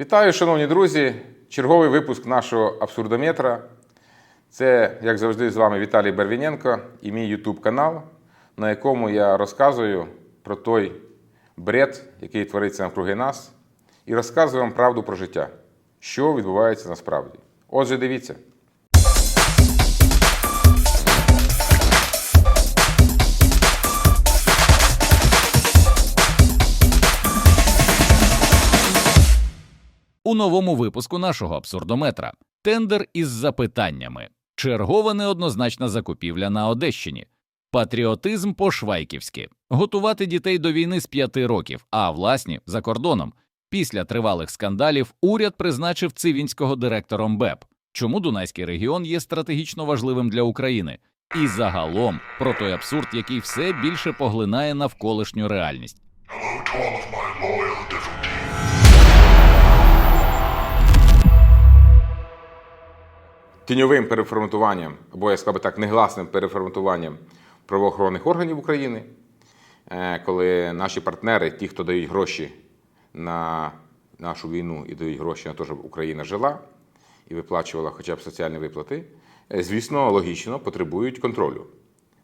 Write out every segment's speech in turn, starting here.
Вітаю, шановні друзі! Черговий випуск нашого абсурдометра. Це, як завжди, з вами Віталій Барвіненко і мій YouTube канал, на якому я розказую про той бред, який твориться навкруги нас, і розказую вам правду про життя, що відбувається насправді. Отже, дивіться. У новому випуску нашого абсурдометра тендер із запитаннями, чергова неоднозначна закупівля на Одещині, патріотизм по-швайківськи, готувати дітей до війни з п'яти років, а власні за кордоном. Після тривалих скандалів уряд призначив цивінського директором БЕП. Чому Дунайський регіон є стратегічно важливим для України? І загалом про той абсурд, який все більше поглинає навколишню реальність. Тіньовим переформатуванням, або я сказав би так, негласним переформатуванням правоохоронних органів України, е, коли наші партнери, ті, хто дають гроші на нашу війну і дають гроші на те, щоб Україна жила і виплачувала хоча б соціальні виплати, е, звісно, логічно потребують контролю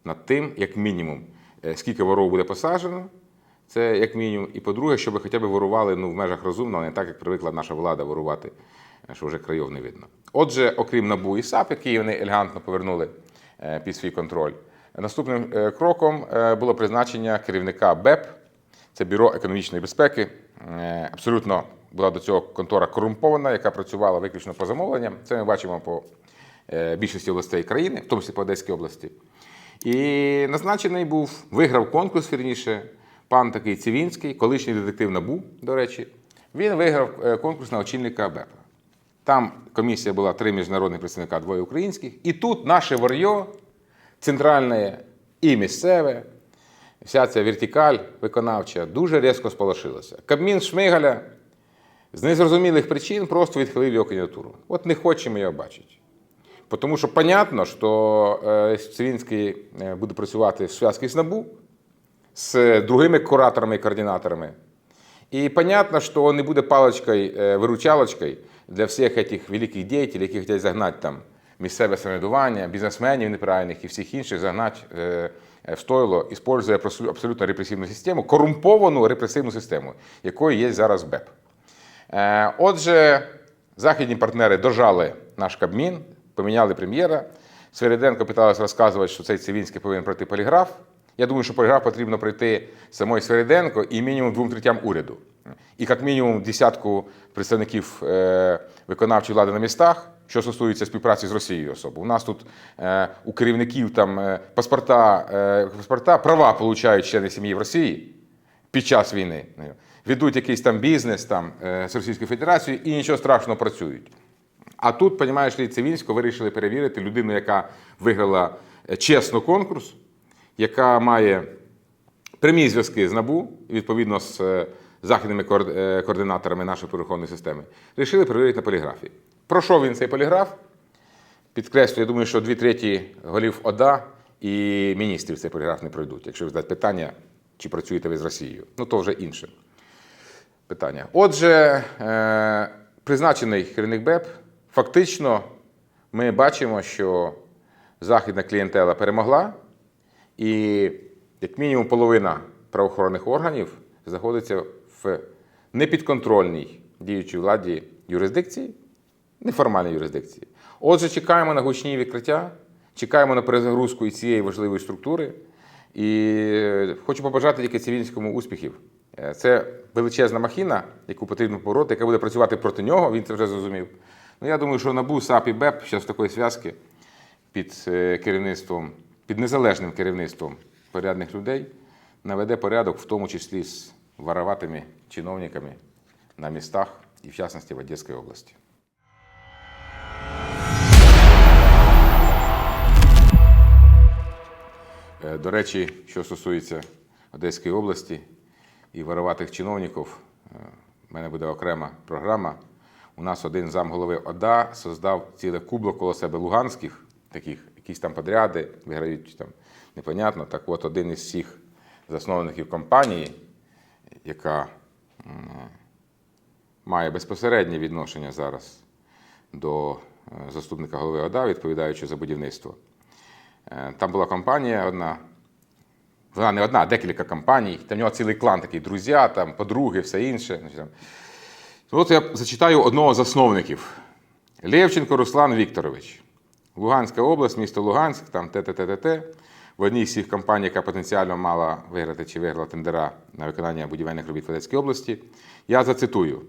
над тим, як мінімум, е, скільки воров буде посаджено. Це як мінімум. І по-друге, щоб хоча б ворували ну, в межах розумного, не так, як привикла наша влада ворувати, що вже країв не видно. Отже, окрім НАБУ і САП, які вони елегантно повернули е, під свій контроль, наступним е, кроком е, було призначення керівника БЕП, це Бюро економічної безпеки. Абсолютно була до цього контора корумпована, яка працювала виключно по замовленням. Це ми бачимо по більшості областей країни, в тому числі по Одеській області. І назначений був, виграв конкурс, вірніше, пан такий Цивінський, колишній детектив НАБУ, до речі. Він виграв конкурс на очільника БЕПа. Там комісія була три міжнародних представника, двоє українських. І тут наше вар'йо, центральне і місцеве, вся ця вертикаль виконавча дуже різко сполошилася. Кабмін Шмигаля з незрозумілих причин просто відхилив його кандидатуру. От не хочемо його бачити. Тому що понятно, що е, Цивінський е, буде працювати в зв'язку з НАБУ, з другими кураторами і координаторами. И понятно, что он не будет палочкой, э, выручалочкой для всіх этих великих діятелів, які хочуть загнати там місцеве самоврядування, бізнесменів неправильних і всіх інших загнати е, в стойло, іспользує абсолютно репресивну систему, корумповану репресивну систему, якою є зараз БЕП. Е, Отже, західні партнери дожали наш Кабмін, поміняли прем'єра. Свериденко питалась розказувати, що цей Цивінський повинен пройти поліграф. Я думаю, що поліграф потрібно пройти самої Свериденко і мінімум двом третям уряду. І як мінімум десятку представників е, виконавчої влади на містах, що стосується співпраці з Росією особо. У нас тут е, у керівників там е, паспорта, паспорта, права получають члени сім'ї в Росії під час війни. Ведуть якийсь там бізнес там, з Російською Федерацією і нічого страшного працюють. А тут, понімаєш, ли, Цивінську вирішили перевірити людину, яка виграла чесно конкурс, яка має прямі зв'язки з НАБУ, відповідно з західними е, координаторами нашої правоохоронної системи, вирішили перевірити на поліграфі. Пройшов він цей поліграф. Підкреслю, я думаю, що дві треті голів ОДА і міністрів цей поліграф не пройдуть, якщо ви задати питання, чи працюєте ви з Росією. Ну, то вже інше питання. Отже, е, призначений керівник БЕП, фактично ми бачимо, що західна клієнтела перемогла, і як мінімум половина правоохоронних органів знаходиться в непідконтрольній діючій владі юрисдикції, неформальній юрисдикції. Отже, чекаємо на гучні відкриття, чекаємо на перезагрузку і цієї важливої структури. І е, хочу побажати тільки цивільському успіхів. Е, Це величезна махіна, яку потрібно побороти, яка буде працювати проти нього, він це вже зрозумів. Ну, я думаю, що НАБУ, САП і БЕП зараз такої зв'язки під е, керівництвом, під незалежним керівництвом порядних людей наведе порядок, в тому числі з вороватими чиновниками на містах і в частності в Одеській області. Е, До речі, що стосується Одеської області і вороватих чиновників, е, в мене буде окрема програма. У нас один замголови ОДА создав ціле кубло коло себе луганських, таких, якісь там подряди, виграють там непонятно. Так от один із всіх засновників компанії, яка має безпосереднє відношення зараз до е, заступника голови ОДА, відповідаючи за будівництво. Е, Там була компанія одна, вона не одна, а декілька компаній. Там в нього цілий клан такий, друзі, там, подруги, все інше. От я зачитаю одного з засновників. Левченко Руслан Вікторович. Луганська область, місто Луганськ, там ТТТТ. В одній з цих компаній, яка потенціально мала виграти чи виграла тендера на виконання будівельних робіт в Одеській області. Я зацитую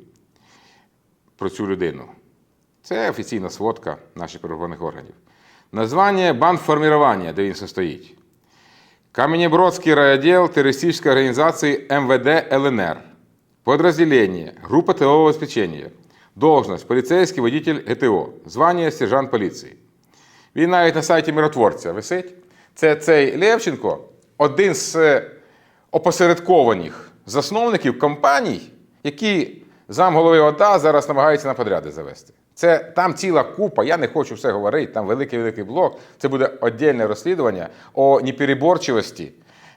про цю людину. Це офіційна сводка наших правоохоронних органів. Названня бандформирования, де він состоїть. Каменебродский райотдел террористической организации МВД ЛНР. Подразделение. Группа тылового обеспечения. Должность. Полицейский водитель ГТО. Звання сержант поліції. Він навіть на сайті миротворця висить. Це цей Левченко, один з е, опосередкованих засновників компаній, які замголови ОДА зараз намагаються на подряди завести. Це там ціла купа, я не хочу все говорити, там великий-великий блок. Це буде віддільне розслідування о непереборчивості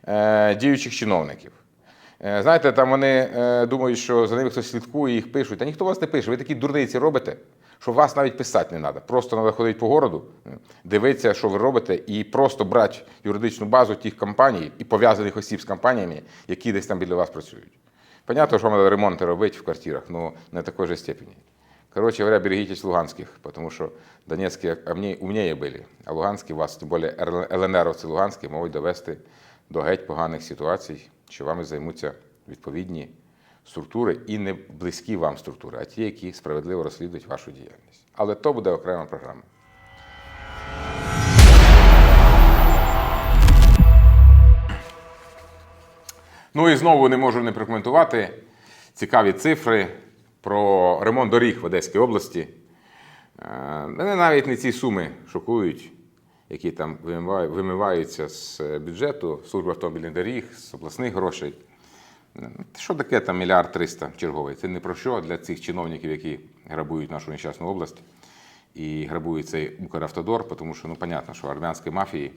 е, діючих чиновників. Е, Знаєте, там вони е, думають, що за ними хтось слідкує, їх пишуть. Та ніхто вас не пише. Ви такі дурниці робите, що вас навіть писати не треба. Просто треба ходити по городу, дивитися, що ви робите, і просто брати юридичну базу тих компаній і пов'язаних осіб з компаніями, які десь там біля вас працюють. Понятно, що вам треба ремонти робити в квартирах, але не такої же степені. Короче говоря, берегитесь луганских, потому что донецкие умнее, умнее были, а луганські вас, тим більше ЛНРовці луганські, можуть довести до геть поганих ситуацій, що вами займуться відповідні структури і не близькі вам структури, а ті, які справедливо розслідують вашу діяльність. Але то буде окрема програма. Ну і знову не можу не прокоментувати цікаві цифри про ремонт доріг в Одеській області. Е, Мене навіть не ці суми шокують, які там вимиваю- вимиваються з бюджету служби автомобільних доріг, з обласних грошей. Що таке там мільярд триста черговий? Це не про що для цих чиновників, які грабують нашу нещасну область і грабують цей Укравтодор, тому що ну, понятно, що армянській мафії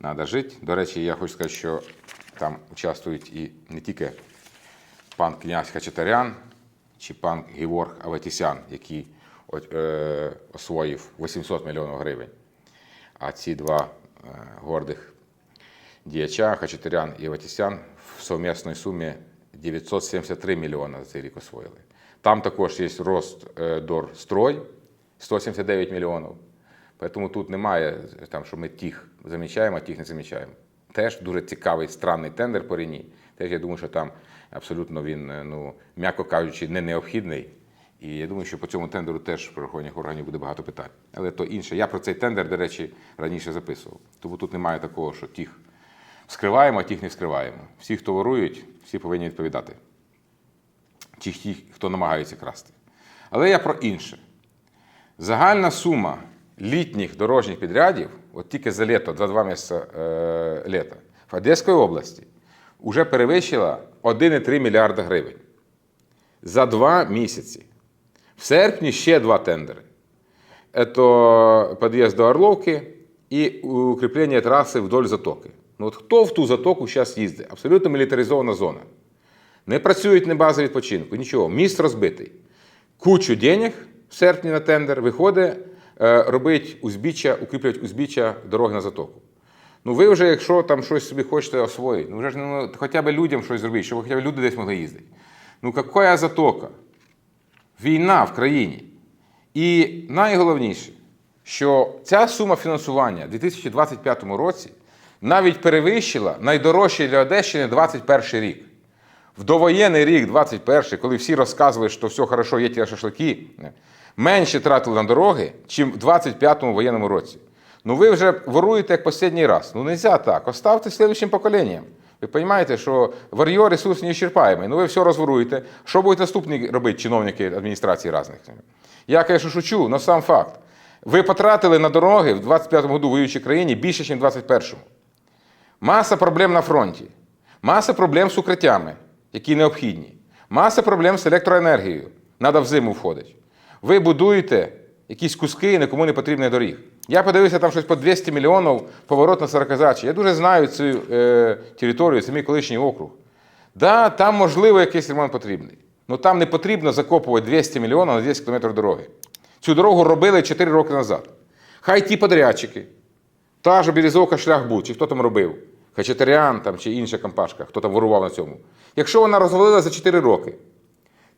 треба жити. До речі, я хочу сказати, що там участвують і не тільки пан князь Хачатарян чи пан Геворг Аветісян, який е, освоїв 800 мільйонів гривень. А ці два е, гордих діяча Хачатурян і Аветісян в совмісній сумі 973 мільйони за цей рік освоїли. Там також є рост е, Дорстрой 179 мільйонів. Тому тут немає, там, що ми тих замічаємо, а тих не замічаємо. Теж дуже цікавий странний тендер по Ріні. Теж я думаю, що там абсолютно він, е, ну, м'яко кажучи, не необхідний. І я думаю, що по цьому тендеру теж в правоохоронних органів буде багато питань. Але то інше. Я про цей тендер, до речі, раніше записував. Тому тут немає такого, що тих скриваємо, а тих не вскриваємо. Всі, хто ворують, всі повинні відповідати. Ті, ті, хто намагається красти. Але я про інше. Загальна сума літніх дорожніх підрядів, от тільки за літо, за два місяці е, літа, в Одеській області вже перевищила 1,3 мільярда гривень. За два місяці. В серпні ще два тендери. Це під'їзд до Орловки і укріплення траси вдоль затоки. Ну от хто в ту затоку зараз їздить? Абсолютно мілітаризована зона. Не працюють не бази відпочинку, нічого. Міст розбитий. Кучу денег в серпні на тендер виходить, е, робить узбіччя, укріплюють узбіччя дороги на затоку. Ну ви вже, якщо там щось собі хочете освоїти, ну вже ж ну, хоча б людям щось зробити, щоб хоча б люди десь могли їздити. Ну, яка затока? Війна в країні. І найголовніше, що ця сума фінансування у 2025 році навіть перевищила найдорожчий для Одещини 21 рік. В довоєнний рік, 21 коли всі розказували, що все хорошо, є ті шашлики, менше тратили на дороги, чим в 25-му воєнному році. Ну ви вже воруєте як останній раз. Ну не можна так. Оставте слідчим поколінням. Ви розумієте, що вар'йо ресурс не ісчерпаємий. Ну ви все розворуєте. Що будуть наступні робити чиновники адміністрації різних? Я, звісно, шучу, але сам факт. Ви потратили на дороги в 25-му году воюючій країні більше, ніж в 21-му. Маса проблем на фронті, маса проблем з укриттями, які необхідні, маса проблем з електроенергією. Треба в зиму входить. Ви будуєте якісь куски нікому не потрібних доріг. Я подивився там щось по 200 мільйонів поворот на Сарказачі. Я дуже знаю цю е, територію, це мій колишній округ. Да, там, можливо, якийсь ремонт потрібний. Ну там не потрібно закопувати 200 мільйонів на 10 кілометрів дороги. Цю дорогу робили 4 роки назад. Хай ті подрядчики, та ж Березовка шлях був, чи хто там робив, Хачатарян там, чи інша компашка, хто там ворував на цьому. Якщо вона розвалила за 4 роки,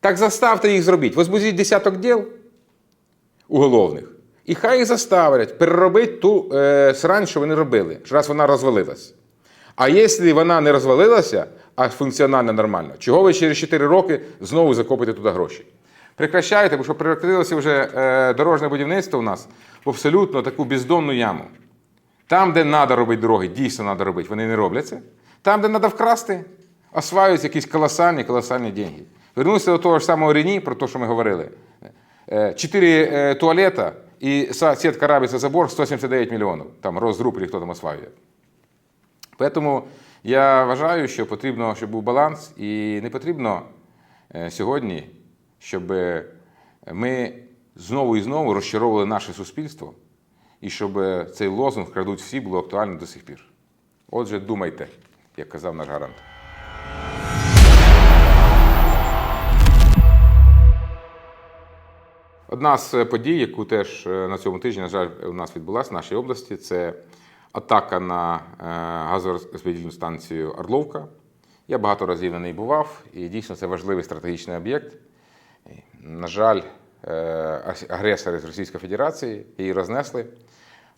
так заставте їх зробити. Возбудіть десяток діл уголовних. І хай їх заставлять переробити ту е, срань, що вони робили, що раз вона розвалилась. А якщо вона не розвалилася, а функціональна нормально, чого ви через 4 роки знову закопите туди гроші? Прекращайте, бо що превратилося вже е, дорожнє будівництво у нас в абсолютно таку бездонну яму. Там, де треба робити дороги, дійсно треба робити, вони не робляться. Там, де треба вкрасти, осваюються якісь колосальні, колосальні деньги. Вернуся до того ж самого Рені, про те, що ми говорили. Е, Чотири е, туалета і сітка рабиця забор 179 мільйонів. Там розруб, хто там осваює. Тому я вважаю, що потрібно, щоб був баланс, і не потрібно е, сьогодні, щоб ми знову і знову розчаровували наше суспільство, і щоб е, цей лозунг крадуть всі було актуально до сих пір. Отже, думайте, як казав наш гарант. Одна з подій, яку теж е, на цьому тижні, на жаль, у нас відбулася в нашій області, це атака на е, газорозподільну станцію Орловка. Я багато разів на неї бував, і дійсно це важливий стратегічний об'єкт. На жаль, е, агресори з Російської Федерації її рознесли.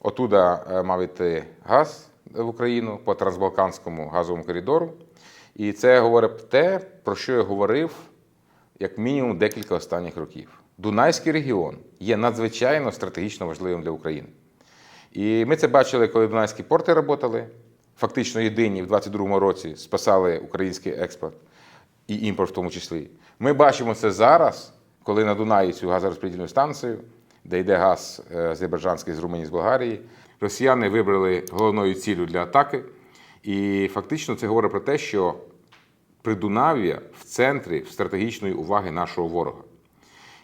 Отуда е, мав іти газ в Україну по трансбалканському газовому коридору. І це говорить те, про що я говорив як мінімум декілька останніх років. Дунайський регіон є надзвичайно стратегічно важливим для України. І ми це бачили, коли Дунайські порти працювали. Фактично єдині в 2022 році спасали український експорт і імпорт в тому числі. Ми бачимо це зараз, коли на Дунаї цю газорозподільну станцію, де йде газ е, азербайджанський з Румунії з Болгарії, росіяни вибрали головною ціллю для атаки. І фактично це говорить про те, що Придунав'я в центрі стратегічної уваги нашого ворога.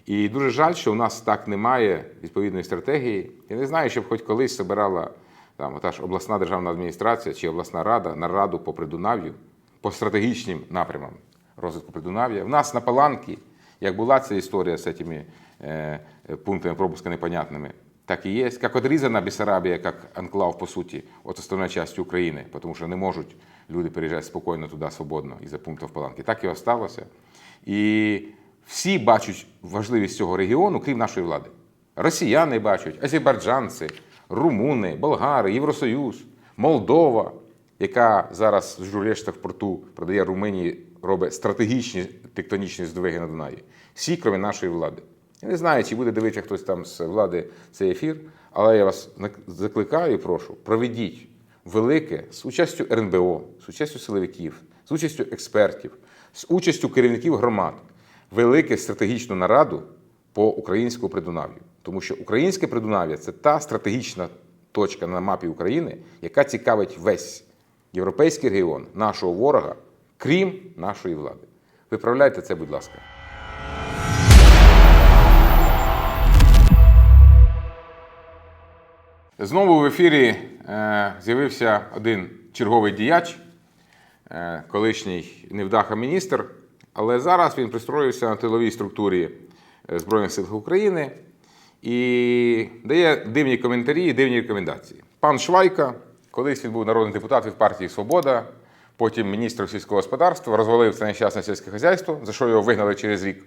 І дуже жаль, що у нас так немає відповідної стратегії. Я не знаю, щоб хоч колись збирала там, та ж обласна державна адміністрація чи обласна рада нараду по Придунав'ю, по стратегічним напрямам розвитку Придунав'я. В нас на Паланці, як була ця історія з цими е, пунктами пропуска непонятними, так і є. Як отрізана Бессарабія, як анклав, по суті, от основної частини України, тому що не можуть люди переїжджати спокійно туди свободно із-за пунктів Паланки. Так і осталося. І всі бачать важливість цього регіону, крім нашої влади. Росіяни бачать, азербайджанці, румуни, болгари, Євросоюз, Молдова, яка зараз з Журешта в порту продає Румунії, робить стратегічні тектонічні здвиги на Дунаї. Всі, крім нашої влади. Я не знаю, чи буде дивитися хтось там з влади цей ефір, але я вас закликаю і прошу, проведіть велике з участю РНБО, з участю силовиків, з участю експертів, з участю керівників громад, велике стратегічну нараду по українському Придунав'ю. Тому що українське Придунав'я це та стратегічна точка на мапі України, яка цікавить весь європейський регіон нашого ворога, крім нашої влади. Виправляйте це, будь ласка. Знову в ефірі е, з'явився один черговий діяч, е, колишній невдаха міністр, але зараз він пристроївся на тиловій структурі е, Збройних сил України і дає дивні коментарі і дивні рекомендації. Пан Швайка, колись він був народний депутат від партії Свобода, потім міністр сільського господарства, розвалив це нещасне сільське хазяйство, за що його вигнали через рік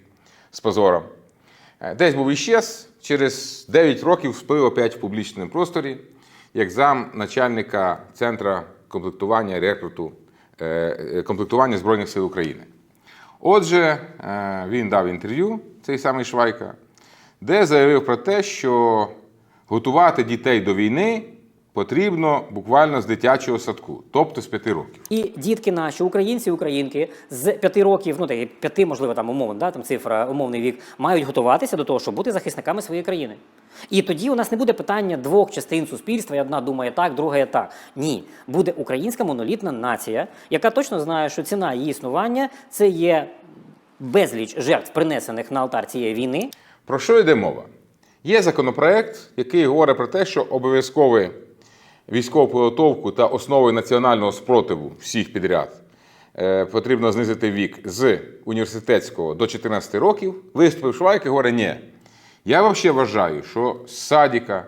з позором. Е, Десь був іщез, через 9 років всплив опять в публічному просторі, як зам начальника Центру комплектування рекруту е, е, комплектування Збройних сил України. Отже, він дав інтерв'ю, цей самий Швайка, де заявив про те, що готувати дітей до війни потрібно буквально з дитячого садку, тобто з 5 років. І дітки наші, українці, українки з п'яти років, ну та п'яти, можливо, там умовно, да, там цифра, умовний вік, мають готуватися до того, щоб бути захисниками своєї країни. І тоді у нас не буде питання двох частин суспільства, і одна думає так, друга так. Ні, буде українська монолітна нація, яка точно знає, що ціна її існування це є безліч жертв, принесених на алтар цієї війни. Про що йде мова? Є законопроект, який говорить про те, що обов'язковий військову підготовку та основи національного спротиву всіх підряд е, потрібно знизити вік з університетського до 14 років, виступив Швайк і говорить, ні. Я взагалі вважаю, що з садика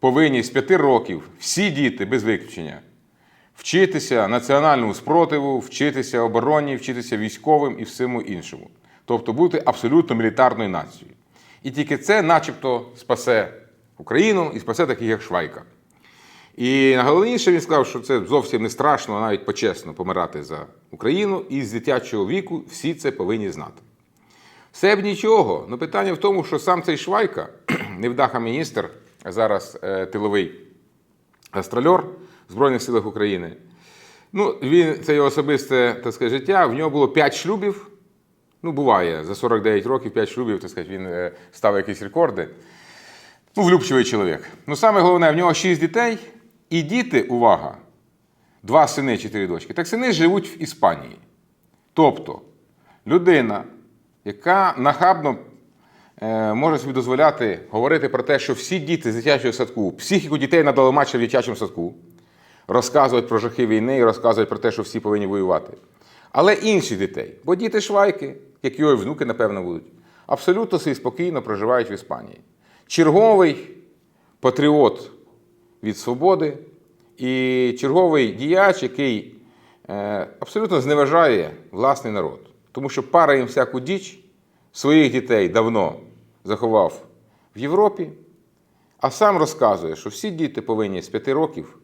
повинні з 5 років всі діти без виключення вчитися національному спротиву, вчитися обороні, вчитися військовим і всьому іншому. Тобто бути абсолютно мілітарною нацією. І тільки це, начебто, спасе Україну і спасе таких, як Швайка. І найголовніше він сказав, що це зовсім не страшно, а навіть почесно помирати за Україну, і з дитячого віку всі це повинні знати. Все б нічого. Ну питання в тому, що сам цей Швайка, невдаха міністр, а зараз е, тиловий гастрольор Збройних силах України. Ну, він, це його особисте так сказати, життя. В нього було 5 шлюбів. Ну, буває, за 49 років 5 шлюбів, так сказати, він е, ставив якісь рекорди. Ну, влюбчивий чоловік. Ну, саме головне, в нього 6 дітей, і діти, увага, два сини, чотири дочки. Так сини живуть в Іспанії. Тобто, людина, яка нахабно е, може собі дозволяти говорити про те, що всі діти з дитячого садку, психіку дітей надали матчі в дитячому садку, розказують про жахи війни і розказують про те, що всі повинні воювати. Але інших дітей, бо діти швайки, як його і внуки, напевно, будуть, абсолютно спокійно проживають в Іспанії. Черговий патріот від свободи і черговий діяч, який е, абсолютно зневажає власний народ. Тому що пара їм всяку діч своїх дітей давно заховав в Європі, а сам розказує, що всі діти повинні з п'яти років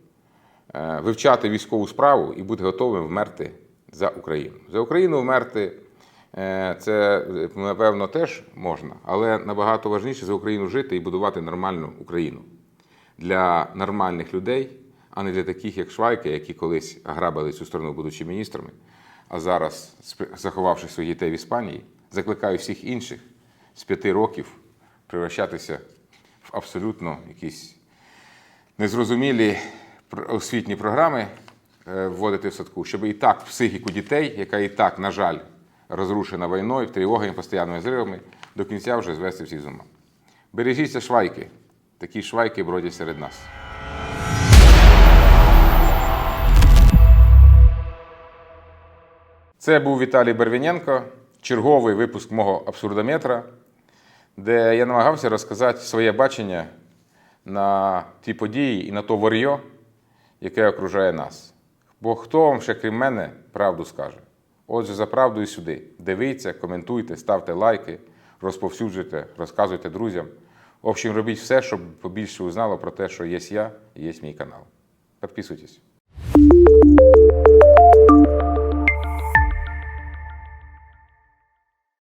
е, вивчати військову справу і бути готовим вмерти за Україну. За Україну вмерти е, це, напевно, теж можна, але набагато важніше за Україну жити і будувати нормальну Україну для нормальних людей, а не для таких, як Швайки, які колись грабили цю страну, будучи міністрами, а зараз, заховавши своїх дітей в Іспанії, закликаю всіх інших з п'яти років превращатися в абсолютно якісь незрозумілі освітні програми е, вводити в садку, щоб і так психіку дітей, яка і так, на жаль, розрушена війною, тривогами, постійними зривами, до кінця вже звести всіх з ума. Бережіться швайки. Такі швайки бродять серед нас. Це був Віталій Бервіненко, черговий випуск мого абсурдометра, де я намагався розказати своє бачення на ті події і на то вар'йо, яке окружає нас. Бо хто вам ще крім мене правду скаже? Отже, за правду і сюди. Дивіться, коментуйте, ставте лайки, розповсюджуйте, розказуйте друзям. В общем, робіть все, щоб побільше узнало про те, що є я і є мій канал. Підписуйтесь.